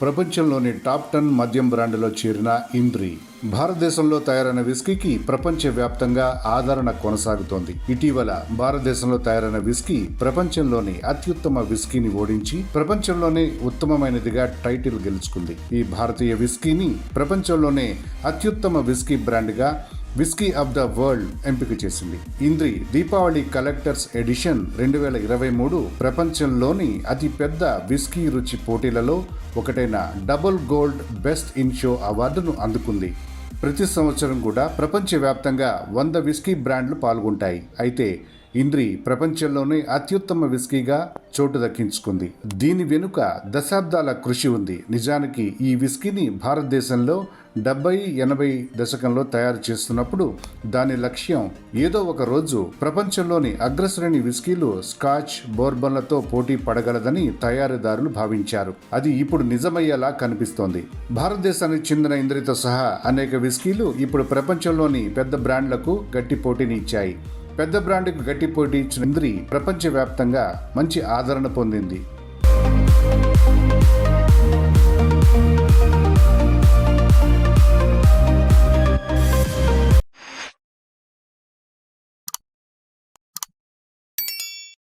ప్రపంచంలోని top ten మద్యం బ్రాండ్లో చేరిన ఇంద్రి భారతదేశంలో తయారైన విస్కీకి ప్రపంచవ్యాప్తంగా ఆదరణ కొనసాగుతోంది. ఇటీవల భారతదేశంలో తయారైన విస్కీ ప్రపంచంలోని అత్యుత్తమ విస్కీని ఓడించి ప్రపంచంలోనే ఉత్తమమైనదిగా టైటిల్ గెలుచుకుంది. ఈ భారతీయ విస్కీని ప్రపంచంలోనే అత్యుత్తమ విస్కీ బ్రాండ్గా విస్కీ ఆఫ్ ద వరల్డ్ ఎంపిక చేసింది. ఇంద్రి దీపావళి కలెక్టర్స్ ఎడిషన్ రెండు వేల ఇరవై మూడు ప్రపంచంలోని అతి పెద్ద విస్కీ రుచి పోటీలలో ఒకటైన double gold best in show అవార్డును అందుకుంది. ప్రతి సంవత్సరం కూడా ప్రపంచవ్యాప్తంగా వంద విస్కీ బ్రాండ్లు పాల్గొంటాయి. అయితే ఇంద్రి ప్రపంచంలోనే అత్యుత్తమ విస్కీగా చోటు దక్కించుకుంది. దీని వెనుక దశాబ్దాల కృషి ఉంది. నిజానికి ఈ విస్కీని భారతదేశంలో డెబ్బై ఎనభై దశకంలో తయారు చేస్తున్నప్పుడు దాని లక్ష్యం ఏదో ఒక రోజు ప్రపంచంలోని అగ్రశ్రేణి విస్కీలు స్కాచ్ బోర్బన్లతో పోటీ పడగలదని తయారీదారులు భావించారు. అది ఇప్పుడు నిజమయ్యేలా కనిపిస్తోంది. భారతదేశానికి చెందిన ఇంద్రితో సహా అనేక విస్కీలు ఇప్పుడు ప్రపంచంలోని పెద్ద బ్రాండ్లకు గట్టి పోటీని ఇచ్చాయి. పెద్ద బ్రాండ్కు గట్టి పోటీ ఇచ్చిన ఇంద్రి ప్రపంచవ్యాప్తంగా మంచి ఆదరణ పొందింది.